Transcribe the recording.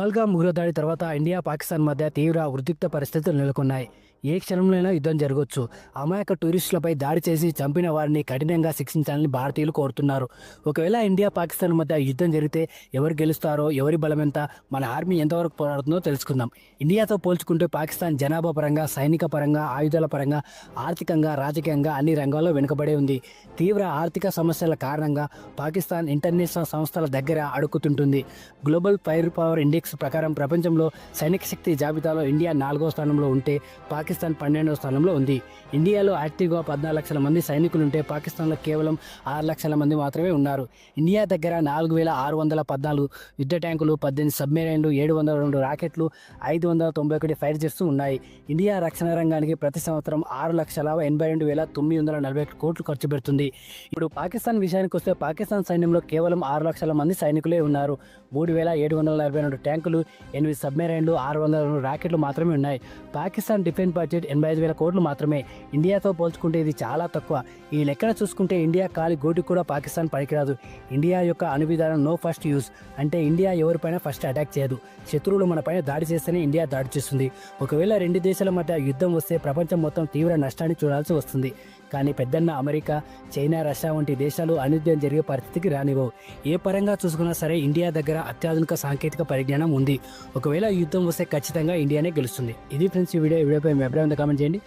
పహల్గామ్ దాడి తర్వాత ఇండియా పాకిస్తాన్ మధ్య తీవ్ర ఉద్రిక్త పరిస్థితులు నెలకొన్నాయి. ఏ క్షణంలోనైనా యుద్ధం జరగవచ్చు అమాయక టూరిస్టులపై దాడి చేసి చంపిన వారిని కఠినంగా శిక్షించాలని భారతీయులు కోరుతున్నారు. ఒకవేళ ఇండియా పాకిస్తాన్ మధ్య యుద్ధం జరిగితే ఎవరు గెలుస్తారో ఎవరి బలం ఎంత మన ఆర్మీ ఎంతవరకు పోరాడుతుందో తెలుసుకుందాం. ఇండియాతో పోల్చుకుంటే పాకిస్తాన్ జనాభా పరంగా సైనిక పరంగా ఆయుధాల పరంగా ఆర్థికంగా రాజకీయంగా అన్ని రంగాల్లో వెనుకబడే ఉంది. తీవ్ర ఆర్థిక సమస్యల కారణంగా పాకిస్తాన్ ఇంటర్నేషనల్ సంస్థల దగ్గర అడుగుతుంటుంది గ్లోబల్ ఫైర్ పవర్ ఇండెక్స్ ప్రకారం ప్రపంచంలో సైనిక శక్తి జాబితాలో ఇండియా నాలుగో స్థానంలో ఉంటే పాకిస్తాన్ పాకిస్తాన్ పన్నెండవ స్థానంలో ఉంది. ఇండియాలో యాక్టివ్గా పద్నాలుగు లక్షల మంది సైనికులుంటే పాకిస్తాన్లో కేవలం ఆరు లక్షల మంది మాత్రమే ఉన్నారు. ఇండియా దగ్గర నాలుగు వేల ఆరు వందల పద్నాలుగు యుద్ధ ట్యాంకులు పద్దెనిమిది సబ్మెరైన్లు ఏడు వందల రెండు రాకెట్లు ఐదు వందల తొంభై ఒకటి ఫైర్ జెట్స్ ఉన్నాయి. ఇండియా రక్షణ రంగానికి ప్రతి సంవత్సరం ఆరు లక్షల ఎనభై రెండు వేల తొమ్మిది వందల నలభై ఒకటి కోట్లు ఖర్చు పెడుతుంది. ఇప్పుడు పాకిస్తాన్ విషయానికి వస్తే పాకిస్తాన్ సైన్యంలో కేవలం ఆరు లక్షల మంది సైనికులే ఉన్నారు. మూడు వేల ఏడు వందల నలభై రెండు ట్యాంకులు ఎనిమిది సబ్మెరైన్లు ఆరు వందల రెండు రాకెట్లు మాత్రమే ఉన్నాయి. పాకిస్తాన్ డిఫెన్స్ బడ్జెట్ ఎనభై ఐదు వేల కోట్లు మాత్రమే. ఇండియాతో పోల్చుకుంటే ఇది చాలా తక్కువ. ఈ లెక్కన చూసుకుంటే ఇండియా కాలి గోటికి కూడా పాకిస్తాన్ పనికిరాదు. ఇండియా యొక్క అనువిధానం నో ఫస్ట్ యూస్ అంటే ఇండియా ఎవరిపైన ఫస్ట్ అటాక్ చేయదు. శత్రువులు మనపైన దాడి చేస్తేనే ఇండియా దాడి చేస్తుంది. ఒకవేళ రెండు దేశాల మధ్య యుద్ధం వస్తే ప్రపంచం మొత్తం తీవ్ర నష్టాన్ని చూడాల్సి వస్తుంది. కానీ పెద్దన్న అమెరికా చైనా రష్యా వంటి దేశాలు అనుద్యం జరిగే పరిస్థితికి రానివ్వవు. ఏ పరంగా చూసుకున్నా సరే ఇండియా దగ్గర అత్యాధునిక సాంకేతిక పరిజ్ఞానం ఉంది. ఒకవేళ యుద్ధం వస్తే ఖచ్చితంగా ఇండియానే గెలుస్తుంది. ఇది ఫ్రెండ్స్ ఈ వీడియో. వీడియోపై మీ అభిప్రాయం కామెంట్ చేయండి.